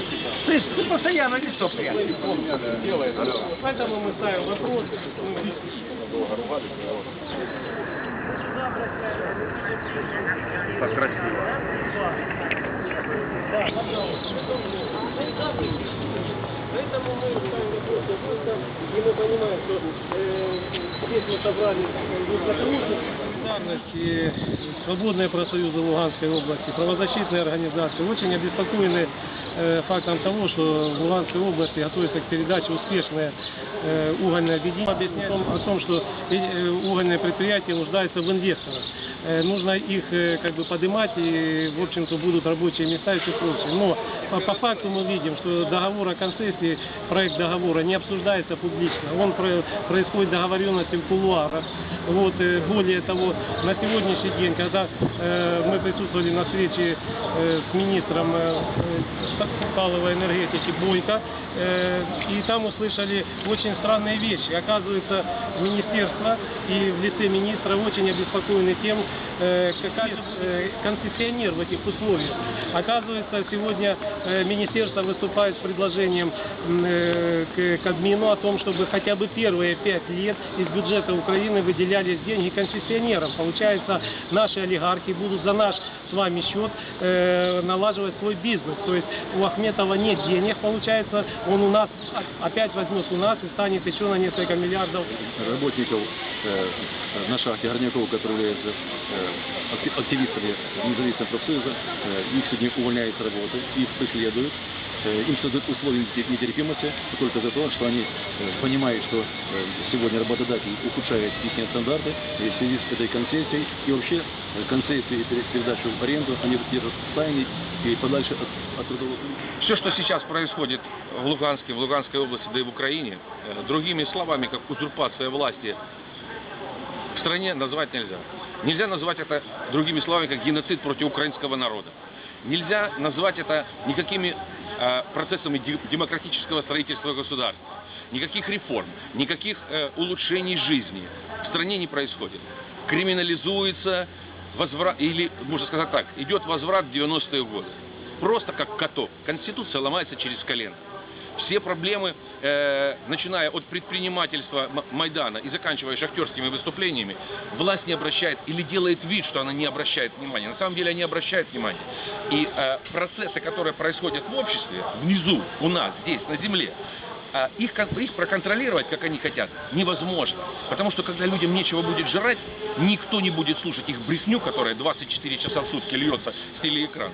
Ты, ты постоянно лицо прячешь. Поэтому мы ставим вопрос. Так красиво. Поэтому мы ставим вопрос вопросом, и мы понимаем, что э, здесь мы собрали единодушно солидарность и свободные профсоюзы Луганской области, правозащитные организации очень обеспокоены э, фактом того, что в Луганской области готовится к передаче успешное э, угольное объединение. Объясняет о том, о том, что э, угольные предприятия нуждаются в инвесторах. Э, нужно их э, как бы поднимать и, в общем-то, будут рабочие места и все прочее. Но по, факту мы видим, что договор о концессии, проект договора не обсуждается публично. Он про- происходит договоренности в кулуарах. Вот, э, более того, на сегодняшний день, когда э, мы присутствовали на встрече э, с министром э, сталовой энергетики Бойко, э, и там услышали очень странные вещи. Оказывается, министерство и в лице министра очень обеспокоены тем, э, какая э, концессионер в этих условиях. Оказывается, сегодня министерство выступает с предложением к Кабмину о том, чтобы хотя бы первые пять лет из бюджета Украины выделялись деньги концессионерам. Получается, наши олигархи будут за наш с вами счет э, налаживать свой бизнес. То есть у Ахметова нет денег, получается, он у нас опять возьмет у нас и станет еще на несколько миллиардов. Работников э, на шахте Горняков, которые являются э, акти- активистами независимого профсоюза, э, их сегодня увольняют с работы, их преследуют, им создают условия нете- нетерпимости только за то, что они э, понимают, что э, сегодня работодатель ухудшает их стандарты в связи с этой концессией и вообще э, концессией и пере- передачу в аренду они держат в тайне и подальше от, от трудового Все, что сейчас происходит в Луганске, в Луганской области, да и в Украине, э, другими словами, как узурпация власти в стране, назвать нельзя. Нельзя назвать это другими словами, как геноцид против украинского народа. Нельзя назвать это никакими э, процессами де- демократического строительства государства. Никаких реформ, никаких э, улучшений жизни в стране не происходит. Криминализуется возврат, или, можно сказать так, идет возврат в 90-е годы. Просто как каток. Конституция ломается через колено. Все проблемы, э, начиная от предпринимательства Майдана и заканчивая шахтерскими выступлениями, власть не обращает или делает вид, что она не обращает внимания. На самом деле они обращают внимание. И э, процессы, которые происходят в обществе, внизу, у нас, здесь, на земле, а их, их проконтролировать, как они хотят, невозможно. Потому что когда людям нечего будет жрать, никто не будет слушать их бресню, которая 24 часа в сутки льется с телеэкранов.